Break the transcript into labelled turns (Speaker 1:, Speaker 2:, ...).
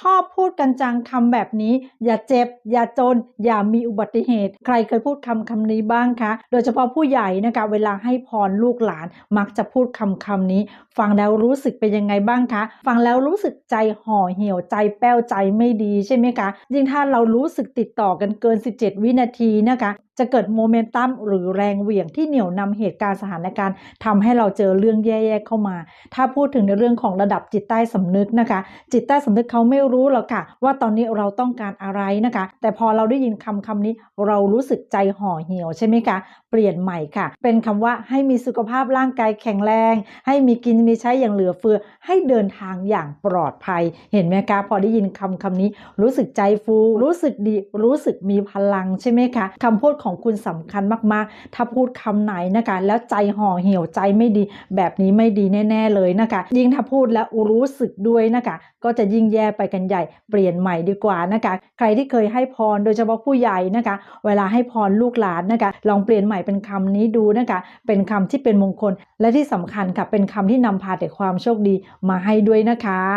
Speaker 1: ชอบพูดกันจังคำแบบนี้ อย่าเจ็บ อย่าจน อย่ามีอุบัติเหตุ ใครเคยพูดคำคำนี้บ้างคะ โดยเฉพาะผู้ใหญ่นะคะเวลาให้พรลูกหลาน มักจะพูดคำคำนี้ ฟังแล้วรู้สึกเป็นยังไงบ้างคะ ฟังแล้วรู้สึกใจห่อเหี่ยวใจแป้วใจไม่ดีใช่ไหมคะ ยิ่งถ้าเรารู้สึกติดต่อกันเกิน 17 วินาทีนะคะจะเกิดโมเมนตัมหรือแรงเหวี่ยงที่เหนี่ยวนำเหตุการณ์สถานการณ์ทำให้เราเจอเรื่องแย่ๆเข้ามา ถ้าพูดถึงในเรื่องของระดับจิตใต้สำนึกนะคะ จิตใต้สำนึกเขาไม่รู้หรอกค่ะ ว่าตอนนี้เราต้องการอะไรนะคะ แต่พอเราได้ยินคำคำนี้เรารู้สึกใจห่อเหี่ยวใช่ไหมคะเปลี่ยนใหม่ค่ะ เป็นคำว่าให้มีสุขภาพร่างกายแข็งแรง ให้มีกินมีใช้อย่างเหลือเฟือ ให้เดินทางอย่างปลอดภัย เห็นไหมคะพอได้ยินคำคำนี้ รู้สึกใจฟู รู้สึกดี รู้สึกมีพลังใช่ไหมคะคำพูดของคุณสำคัญมากๆ ถ้าพูดคำไหนนะคะ แล้วใจห่อเหี่ยวใจไม่ดี แบบนี้ไม่ดีแน่ ๆเลยนะคะ ยิ่งถ้าพูดแล้วรู้สึกด้วยนะคะ ก็จะยิ่งแย่ไปกันใหญ่เปลี่ยนใหม่ดีกว่านะคะ ใครที่เคยให้พรโดยเฉพาะผู้ใหญ่นะคะ เวลาให้พรลูกหลานนะคะ ลองเปลี่ยนใหม่เป็นคำนี้ดูนะคะ เป็นคำที่เป็นมงคล และที่สำคัญค่ะเป็นคำที่นำพาแต่ความโชคดีมาให้ด้วยนะคะ